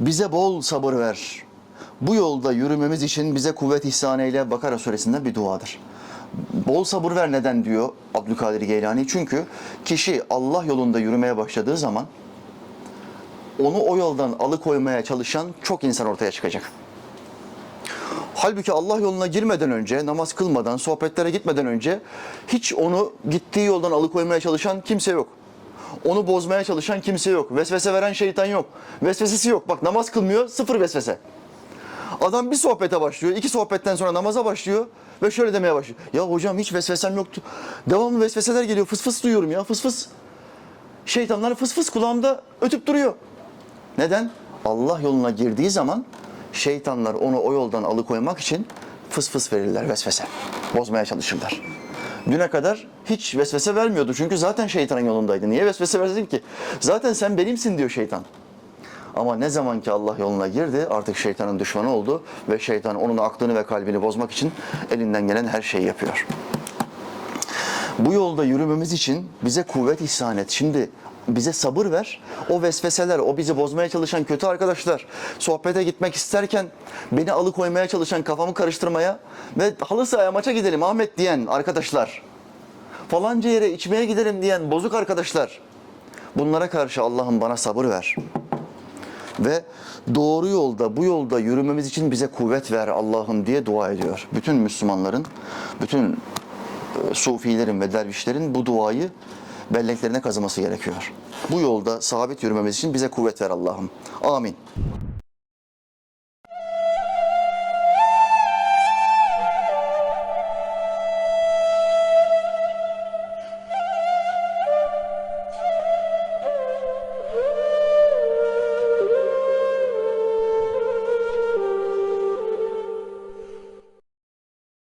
Bize bol sabır ver. Bu yolda yürümemiz için bize kuvvet ihsan eyle Bakara suresinden bir duadır. Bol sabır ver neden diyor Abdülkadir Geylani? Çünkü kişi Allah yolunda yürümeye başladığı zaman onu o yoldan alıkoymaya çalışan çok insan ortaya çıkacak. Halbuki Allah yoluna girmeden önce, namaz kılmadan, sohbetlere gitmeden önce hiç onu gittiği yoldan alıkoymaya çalışan kimse yok. Onu bozmaya çalışan kimse yok. Vesvese veren şeytan yok. Vesvesesi yok. Bak namaz kılmıyor, sıfır vesvese. Adam bir sohbete başlıyor, iki sohbetten sonra namaza başlıyor ve şöyle demeye başlıyor. Ya hocam hiç vesvesem yoktu. Devamlı vesveseler geliyor, fıs fıs duyuyorum ya, fıs fıs. Şeytanlar fıs fıs kulağımda ötüp duruyor. Neden? Allah yoluna girdiği zaman şeytanlar onu o yoldan alıkoymak için fıs fıs verirler vesvese. Bozmaya çalışırlar. Düne kadar hiç vesvese vermiyordu çünkü zaten şeytanın yolundaydı. Niye vesvese versin ki? Zaten sen benimsin diyor şeytan. Ama ne zaman ki Allah yoluna girdi artık şeytanın düşmanı oldu ve şeytan onun aklını ve kalbini bozmak için elinden gelen her şeyi yapıyor. Bu yolda yürümemiz için bize kuvvet ihsan et. Şimdi bize sabır ver. O vesveseler, o bizi bozmaya çalışan kötü arkadaşlar, sohbete gitmek isterken beni alıkoymaya çalışan, kafamı karıştırmaya ve halı sahaya maça gidelim Ahmet diyen arkadaşlar, falanca yere içmeye gidelim diyen bozuk arkadaşlar. Bunlara karşı Allah'ım bana sabır ver. Ve doğru yolda, bu yolda yürümemiz için bize kuvvet ver Allah'ım diye dua ediyor. Bütün Müslümanların, bütün sufilerin ve dervişlerin bu duayı belleklerine kazıması gerekiyor. Bu yolda sabit yürümemiz için bize kuvvet ver Allah'ım. Amin.